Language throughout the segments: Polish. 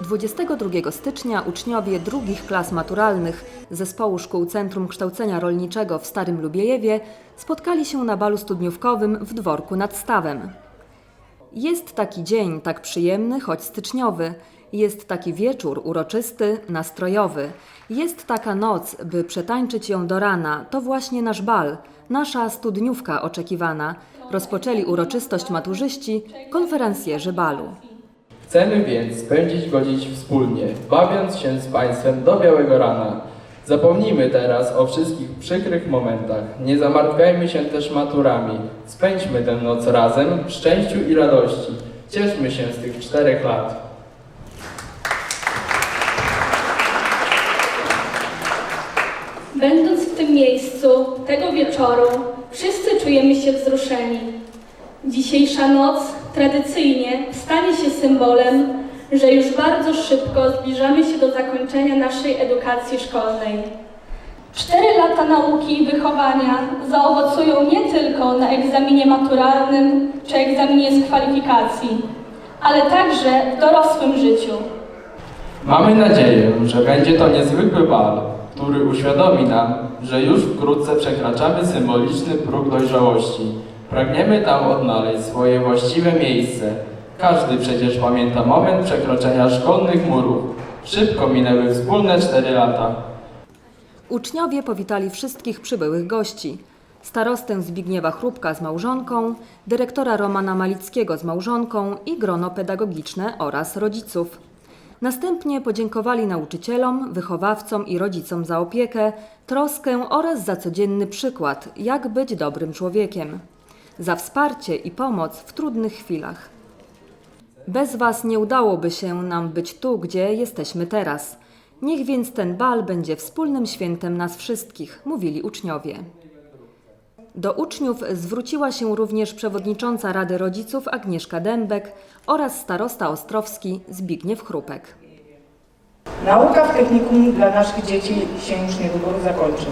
22 stycznia uczniowie drugich klas maturalnych Zespołu Szkół Centrum Kształcenia Rolniczego w Starym Lubiejewie spotkali się na balu studniówkowym w dworku nad stawem. Jest taki dzień tak przyjemny, choć styczniowy. Jest taki wieczór uroczysty, nastrojowy. Jest taka noc, by przetańczyć ją do rana. To właśnie nasz bal, nasza studniówka oczekiwana. Rozpoczęli uroczystość maturzyści, konferencjerzy balu. Chcemy więc spędzić go dziś wspólnie, bawiąc się z Państwem do białego rana. Zapomnijmy teraz o wszystkich przykrych momentach. Nie zamartwiajmy się też maturami. Spędźmy tę noc razem w szczęściu i radości. Cieszmy się z tych czterech lat. Będąc w tym miejscu tego wieczoru, wszyscy czujemy się wzruszeni. Dzisiejsza noc tradycyjnie stanie się symbolem, że już bardzo szybko zbliżamy się do zakończenia naszej edukacji szkolnej. Cztery lata nauki i wychowania zaowocują nie tylko na egzaminie maturalnym czy egzaminie z kwalifikacji, ale także w dorosłym życiu. Mamy nadzieję, że będzie to niezwykły bal, który uświadomi nam, że już wkrótce przekraczamy symboliczny próg dojrzałości. Pragniemy tam odnaleźć swoje właściwe miejsce. Każdy przecież pamięta moment przekroczenia szkolnych murów. Szybko minęły wspólne cztery lata. Uczniowie powitali wszystkich przybyłych gości. Starostę Zbigniewa Chrupka z małżonką, dyrektora Romana Malickiego z małżonką i grono pedagogiczne oraz rodziców. Następnie podziękowali nauczycielom, wychowawcom i rodzicom za opiekę, troskę oraz za codzienny przykład, jak być dobrym człowiekiem. Za wsparcie i pomoc w trudnych chwilach. Bez Was nie udałoby się nam być tu, gdzie jesteśmy teraz. Niech więc ten bal będzie wspólnym świętem nas wszystkich, mówili uczniowie. Do uczniów zwróciła się również przewodnicząca Rady Rodziców Agnieszka Dębek oraz starosta ostrowski Zbigniew Chrupek. Nauka w technikum dla naszych dzieci się już niedługo zakończy.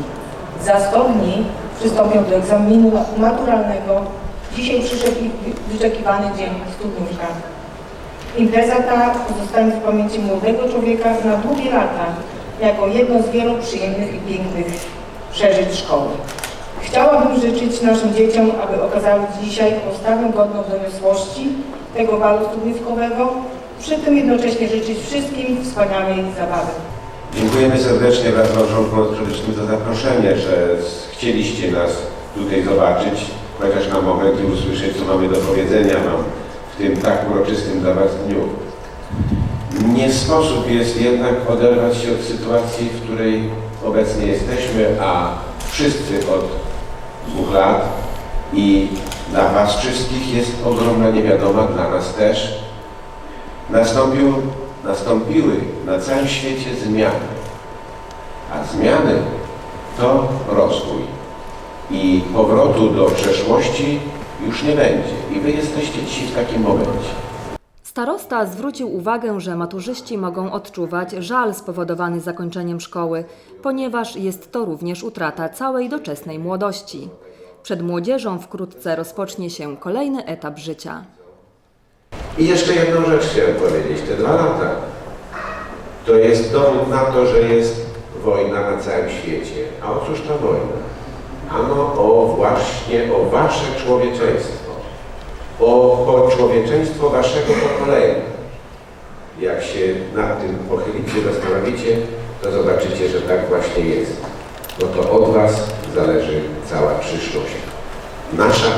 Za 100 dni przystąpią do egzaminu maturalnego. Dzisiaj przyszedł wyczekiwany dzień studniówka. Impreza ta pozostanie w pamięci młodego człowieka na długie lata, jako jedno z wielu przyjemnych i pięknych przeżyć szkoły. Chciałabym życzyć naszym dzieciom, aby okazały dzisiaj postawę godną doniosłości tego balu studniówkowego, przy tym jednocześnie życzyć wszystkim wspaniałej zabawy. Dziękujemy serdecznie wraz z małżonką Ostrowiecznym za zaproszenie, że chcieliście nas tutaj zobaczyć, chociaż na moment i usłyszeć, co mamy do powiedzenia Wam w tym tak uroczystym dla Was dniu. Nie sposób jest jednak oderwać się od sytuacji, w której obecnie jesteśmy, a wszyscy od dwóch lat i dla Was wszystkich jest ogromna niewiadoma, dla nas też. Nastąpił, nastąpiły na całym świecie zmiany, a zmiany to rozwój. I powrotu do przeszłości już nie będzie. I Wy jesteście dzisiaj w takim momencie. Starosta zwrócił uwagę, że maturzyści mogą odczuwać żal spowodowany zakończeniem szkoły, ponieważ jest to również utrata całej doczesnej młodości. Przed młodzieżą wkrótce rozpocznie się kolejny etap życia. I jeszcze jedną rzecz chciałem powiedzieć. Te dwa lata to jest dowód na to, że jest wojna na całym świecie. A o cóż ta wojna? Ano o właśnie o wasze człowieczeństwo. O, człowieczeństwo waszego pokolenia. Jak się nad tym pochylicie, zastanowicie, to zobaczycie, że tak właśnie jest. Bo to od was zależy cała przyszłość. Nasza,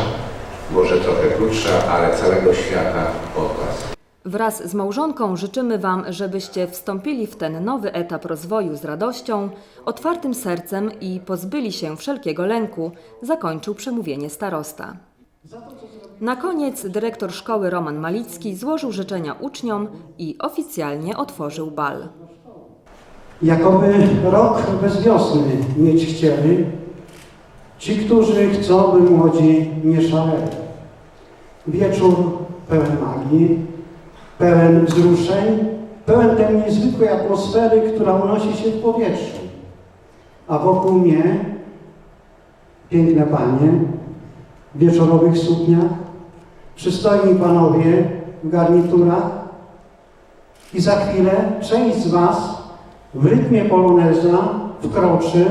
może trochę krótsza, ale całego świata od was. Wraz z małżonką życzymy Wam, żebyście wstąpili w ten nowy etap rozwoju z radością, otwartym sercem i pozbyli się wszelkiego lęku, zakończył przemówienie starosta. Na koniec dyrektor szkoły Roman Malicki złożył życzenia uczniom i oficjalnie otworzył bal. Jakoby rok bez wiosny mieć chcieli, ci, którzy chcą, by młodzi nie szaleli. Wieczór pełen magii, pełen wzruszeń, pełen tej niezwykłej atmosfery, która unosi się w powietrzu. A wokół mnie piękne panie w wieczorowych sukniach, przystojni panowie w garniturach, I za chwilę część z Was w rytmie poloneza wkroczy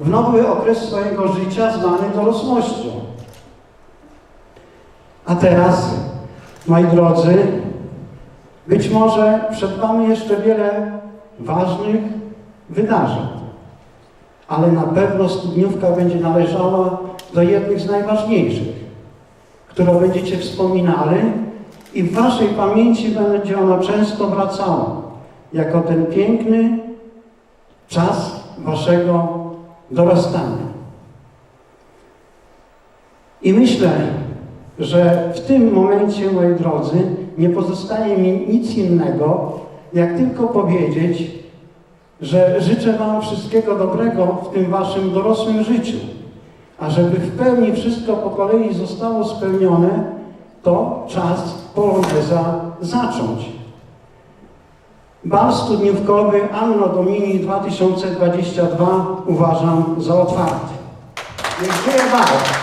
w nowy okres swojego życia zwany dorosłością. A teraz, moi drodzy, być może przed Wami jeszcze wiele ważnych wydarzeń, ale na pewno studniówka będzie należała do jednych z najważniejszych, którą będziecie wspominali i w Waszej pamięci będzie ona często wracała, jako ten piękny czas Waszego dorastania. I myślę, że w tym momencie, moi drodzy, nie pozostaje mi nic innego, jak tylko powiedzieć, że życzę Wam wszystkiego dobrego w tym Waszym dorosłym życiu. A żeby w pełni wszystko po kolei zostało spełnione, to czas poloneza zacząć. Bal studniówkowy Anno Domini 2022 uważam za otwarty. Dziękuję bardzo.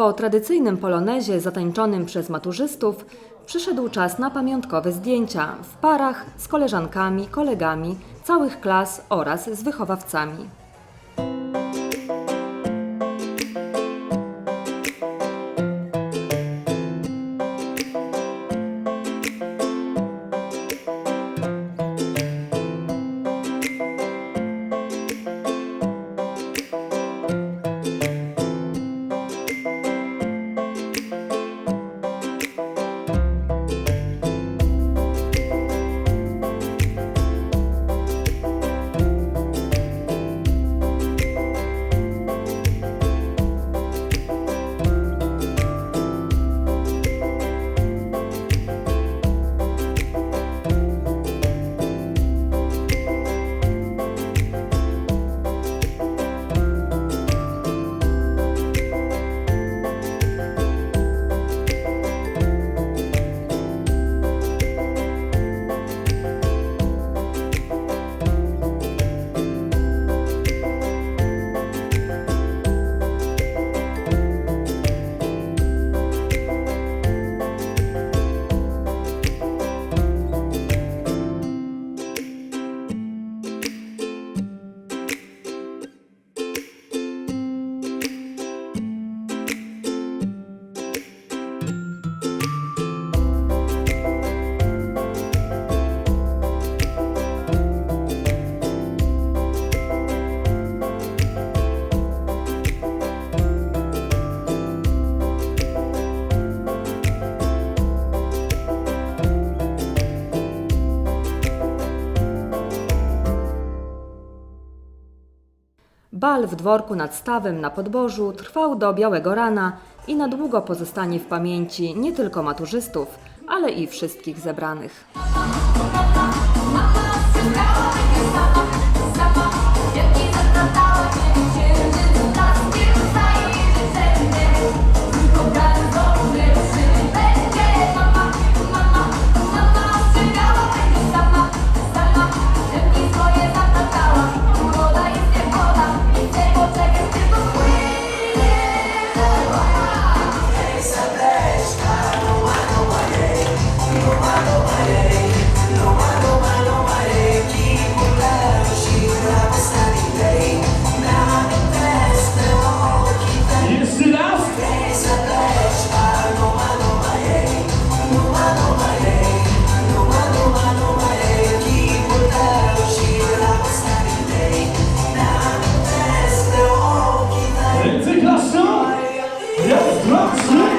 Po tradycyjnym polonezie zatańczonym przez maturzystów przyszedł czas na pamiątkowe zdjęcia w parach z koleżankami, kolegami całych klas oraz z wychowawcami. Bal w dworku nad stawem na podbożu trwał do białego rana i na długo pozostanie w pamięci nie tylko maturzystów, ale i wszystkich zebranych. Snoop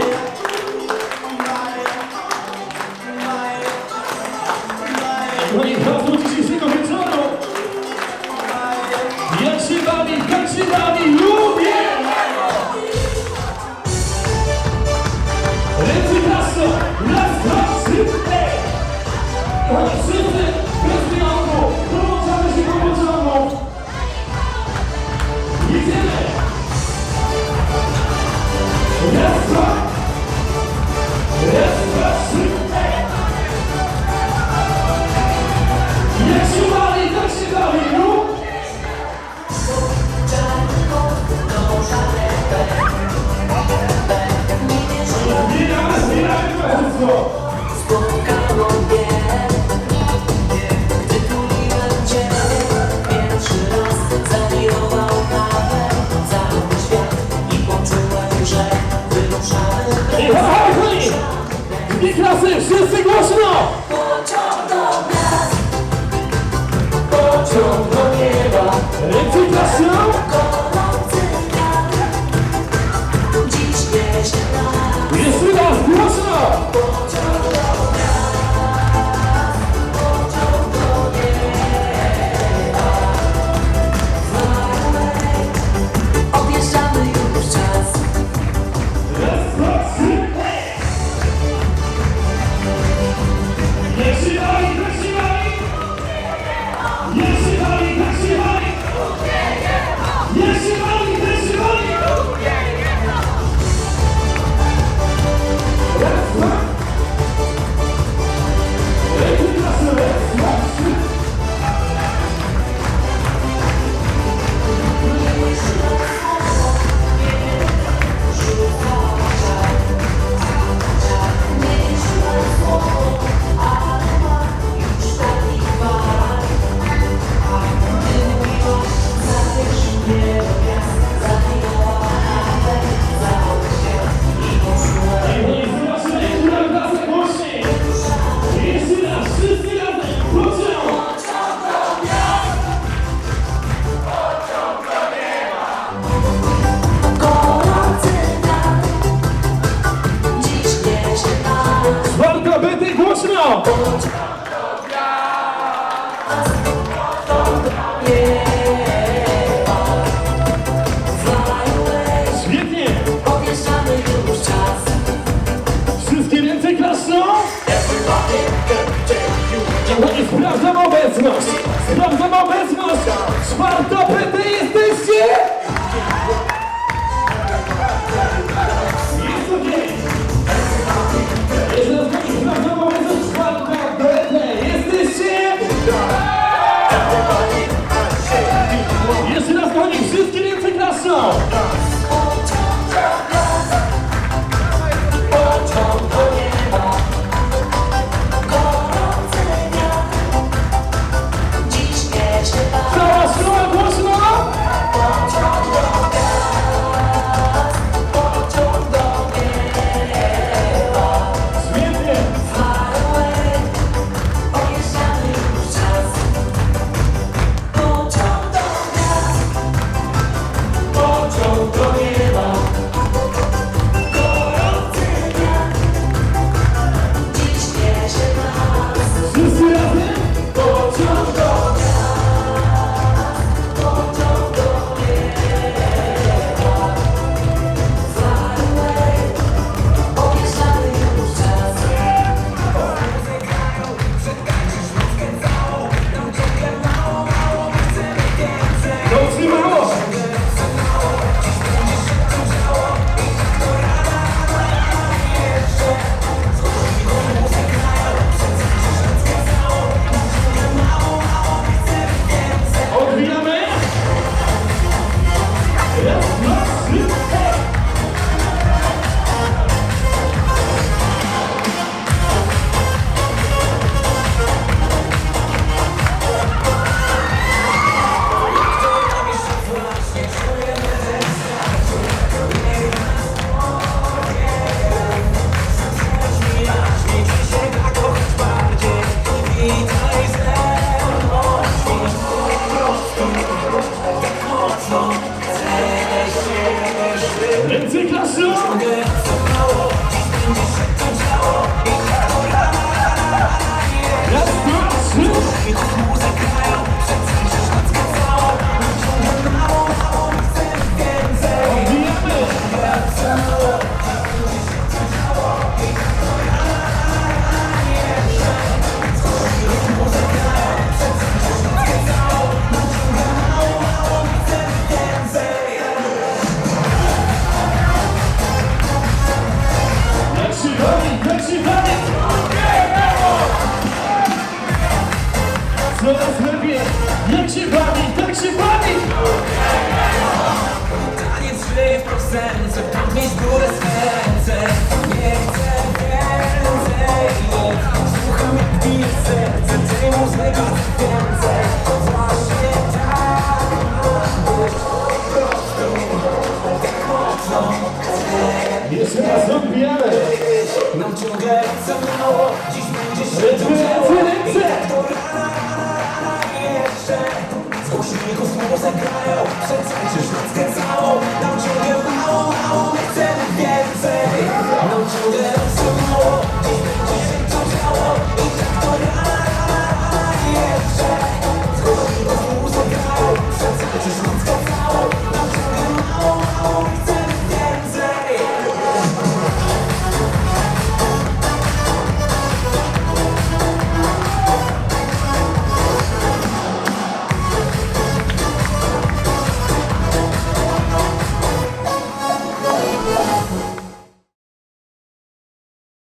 고마웠습니다.